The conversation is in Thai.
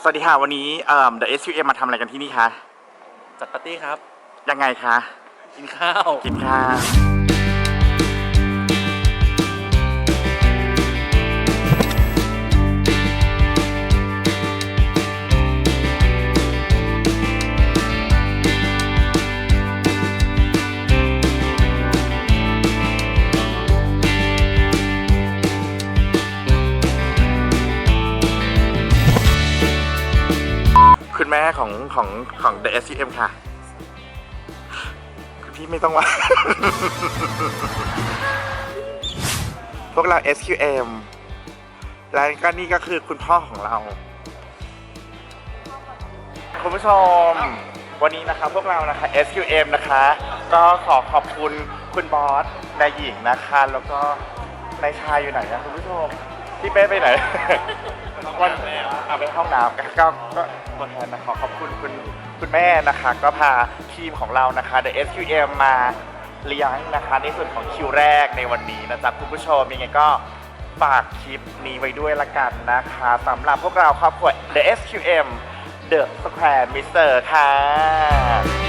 สวัสดีค่ะ วันนี้เอ่อ The SQM มาทำอะไรกันที่นี่คะ จัดปาร์ตี้ครับ ยังไงคะ กินข้าว กินข้าว คุณแม่ของของของ The SQM ค่ะ คุณพี่ไม่ต้องว่า พวกเรา SQM และก็นี่ก็คือคุณพ่อของเรา คุณผู้ชม วันนี้นะคะพวกเรานะคะ SQM นะคะ ก็ขอขอบคุณคุณบอสนายหญิงนะคะ แล้วก็นายชายอยู่ไหนนะคุณผู้ชมพี่เป้ไปไหน วันเอาไปห้องน้ำก็ก็ก็ตัวแทนนะขอขอบคุณคุณคุณแม่นะคะ ก็พาทีมของเรานะคะ The SQM มาเลี้ยงนะคะ ในส่วนของคิวแรกในวันนี้นะจ๊ะคุณผู้ชมยังไงก็ฝากคลิปนี้ไว้ด้วยละกันนะคะสำหรับพวกเราครอบครัว The SQM The Square Mister ค่ะ